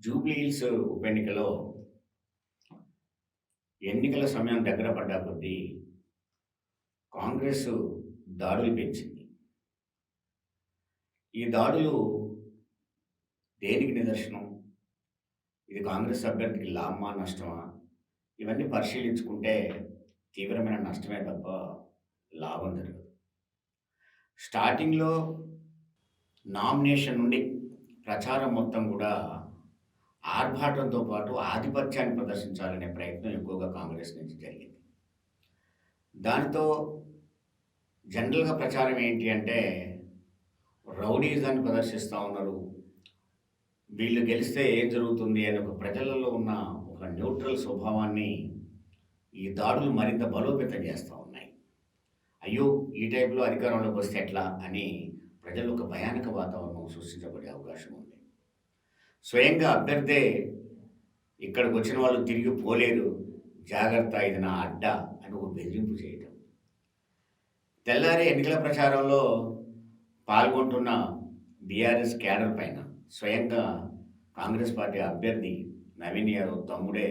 జూబ్లీహిల్స్ ఉప ఎన్నికలో ఎన్నికల సమయం దగ్గర పడ్డా కొద్దీ కాంగ్రెస్ దాడులు పెంచింది. ఈ దాడులు దేనికి నిదర్శనం? ఇది కాంగ్రెస్ అభ్యర్థికి లాభమా నష్టమా? ఇవన్నీ పరిశీలించుకుంటే తీవ్రమైన నష్టమే తప్ప లాభం జరగదు. స్టార్టింగ్లో నామినేషన్ నుండి ప్రచారం మొత్తం కూడా ఆర్భాటంతో పాటు ఆధిపత్యాన్ని ప్రదర్శించాలనే ప్రయత్నం ఎక్కువగా కాంగ్రెస్ నుంచి జరిగింది. దానితో జనరల్గా ప్రచారం ఏంటి అంటే రౌడీజాన్ని ప్రదర్శిస్తూ ఉన్నారు. వీళ్ళు గెలిస్తే ఏం జరుగుతుంది అని ఒక ప్రజలలో ఉన్న ఒక న్యూట్రల్ స్వభావాన్ని ఈ దాడులు మరింత బలోపేతం చేస్తూ ఉన్నాయి. అయ్యో ఈ టైప్లో అధికారంలోకి వస్తే ఎట్లా అని ప్రజలు ఒక భయానక వాతావరణం సృష్టించబడే అవకాశం ఉంది. స్వయంగా అభ్యర్థే ఇక్కడికి వచ్చిన వాళ్ళు తిరిగి పోలేరు జాగ్రత్త ఇది నా అడ్డ అని ఒక బెదిరింపు చేయటం. తెల్లారి ఎన్నికల ప్రచారంలో పాల్గొంటున్న బీఆర్ఎస్ క్యాడర్ పైన స్వయంగా కాంగ్రెస్ పార్టీ అభ్యర్థి నవీన్ యాదవ్ తమ్ముడే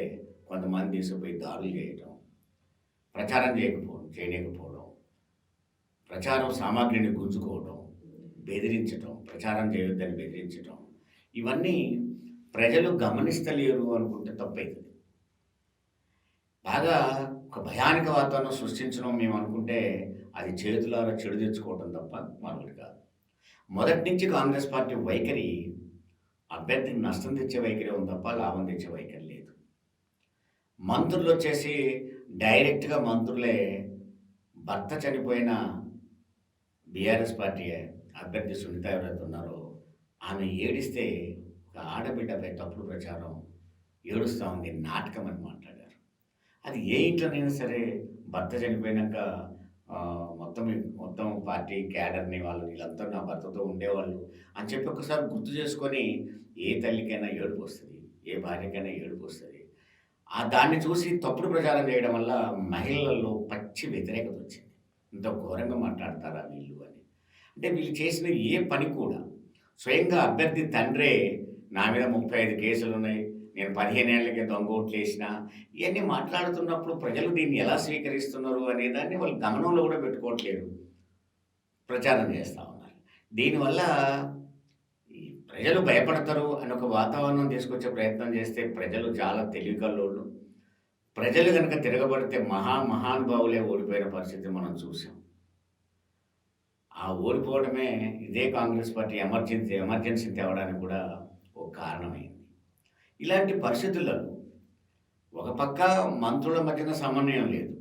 కొంతమంది తీసుకుపోయి దాడులు చేయటం ప్రచారం చేయకపోవడం చేయలేకపోవడం ప్రచారం సామాగ్రిని గుంజుకోవడం బెదిరించటం ప్రచారం చేయొద్దని బెదిరించటం ఇవన్నీ ప్రజలు గమనిస్తలేరు అనుకుంటే తప్పైతుంది. బాగా ఒక భయానక వాతావరణం సృష్టించడం మేము అనుకుంటే అది చేతులారా చెడు తెచ్చుకోవడం తప్ప మరొకటి కాదు. మొదటి నుంచి కాంగ్రెస్ పార్టీ వైఖరి అభ్యర్థికి నష్టం తెచ్చే వైఖరి ఉంది తప్ప లాభం తెచ్చే వైఖరి లేదు. మంత్రులు వచ్చేసి డైరెక్ట్గా మంత్రులే భర్త చనిపోయిన బీఆర్ఎస్ పార్టీ అభ్యర్థి సునీత ఎవరైతే ఉన్నారో ఆమె ఏడిస్తే ఒక ఆడబిడ్డపై తప్పుడు ప్రచారం ఏడుస్తూ ఉంది నాటకం అని మాట్లాడారు. అది ఏ ఇంట్లోనైనా సరే భర్త చనిపోయినాక మొత్తం మొత్తం పార్టీ క్యాడర్ని వాళ్ళు వీళ్ళంతా నా భర్తతో ఉండేవాళ్ళు అని చెప్పి ఒకసారి గుర్తు చేసుకొని ఏ తల్లికైనా ఏడుపు వస్తుంది ఏ భార్యకైనా ఏడుపు వస్తుంది. ఆ దాన్ని చూసి తప్పుడు ప్రచారం చేయడం వల్ల మహిళల్లో పచ్చి వ్యతిరేకత వచ్చింది. ఇంత ఘోరంగా మాట్లాడతారా వీళ్ళు అని. అంటే వీళ్ళు చేసిన ఏ పని కూడా స్వయంగా అభ్యర్థి తండ్రే నా మీద ముప్పై ఐదు కేసులు ఉన్నాయి. నేను పదిహేను ఏళ్ళకి దొంగ ఓట్లు వేసిన ఇవన్నీ మాట్లాడుతున్నప్పుడు ప్రజలు దీన్ని ఎలా స్వీకరిస్తున్నారు అనే దాన్ని వాళ్ళు గమనంలో కూడా పెట్టుకోవట్లేదు. ప్రచారం చేస్తూ ఉన్నారు. దీనివల్ల ఈ ప్రజలు భయపడతారు అని ఒక వాతావరణం తీసుకొచ్చే ప్రయత్నం చేస్తే ప్రజలు చాలా తెలివికల్లోళ్ళు. ప్రజలు కనుక తిరగబడితే మహా మహానుభావులే ఓడిపోయిన పరిస్థితి మనం చూసాం. ఆ ఓడిపోవడమే ఇదే కాంగ్రెస్ పార్టీ ఎమర్జెన్సీ ఎమర్జెన్సీ తేవడానికి కూడా ఒక కారణమైంది. ఇలాంటి పరిస్థితుల్లో ఒక పక్క మంత్రుల మధ్యన సమన్వయం లేదు.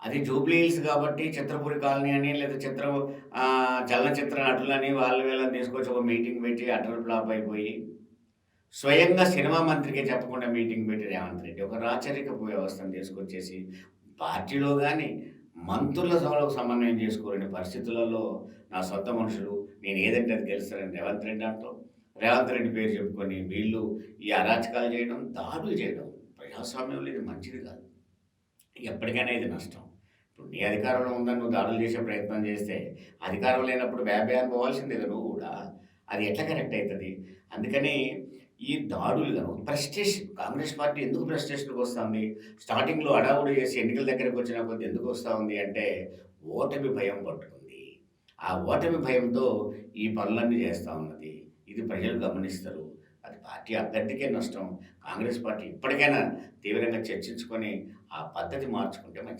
అది జూబ్లీ హిల్స్ కాబట్టి చిత్రపురి కాలనీ అని లేదా చిత్ర చలనచిత్ర నటులని వాళ్ళు వీళ్ళని తీసుకొచ్చి ఒక మీటింగ్ పెట్టి అటల్ ఫ్లాప్ అయిపోయి స్వయంగా సినిమా మంత్రికి చెప్పకుండా మీటింగ్ పెట్టి రేవంత్ రెడ్డి ఒక రాచరికపు వ్యవస్థను తీసుకొచ్చేసి పార్టీలో కానీ మంత్రుల సభలకు సమన్వయం చేసుకోలేని పరిస్థితులలో నా సొంత మనుషులు నేను ఏదంటే అది గెలుస్తానని రేవంత్ రెడ్డి అంటాం రేవంత్ రెడ్డి పేరు చెప్పుకొని వీళ్ళు ఈ అరాచకాలు చేయడం దాడులు చేయడం ప్రజాస్వామ్యంలో ఇది మంచిది కాదు. ఎప్పటికైనా ఇది నష్టం. ఇప్పుడు నీ అధికారంలో ఉందని నువ్వు దాడులు చేసే ప్రయత్నం చేస్తే అధికారం లేనప్పుడు వ్యాపారం పోవాల్సిందే నువ్వు కూడా. అది ఎట్లా కరెక్ట్ అవుతుంది? అందుకని ఈ దాడులు గాను ప్రెస్టేషన్ కాంగ్రెస్ పార్టీ ఎందుకు ప్రెస్టేషన్కి వస్తుంది? స్టార్టింగ్లో అడావుడు చేసి ఎన్నికల దగ్గరికి వచ్చిన కొద్ది ఎందుకు వస్తూ ఉంది అంటే ఓటమి భయం పట్టుకుంది. ఆ ఓటమి భయంతో ఈ పనులన్నీ చేస్తూ ఉన్నది. ఇది ప్రజలు గమనిస్తారు. అది పార్టీ అభ్యర్థికే నష్టం. కాంగ్రెస్ పార్టీ ఇప్పటికైనా తీవ్రంగా చర్చించుకొని ఆ పద్ధతి మార్చుకుంటే మంచిది.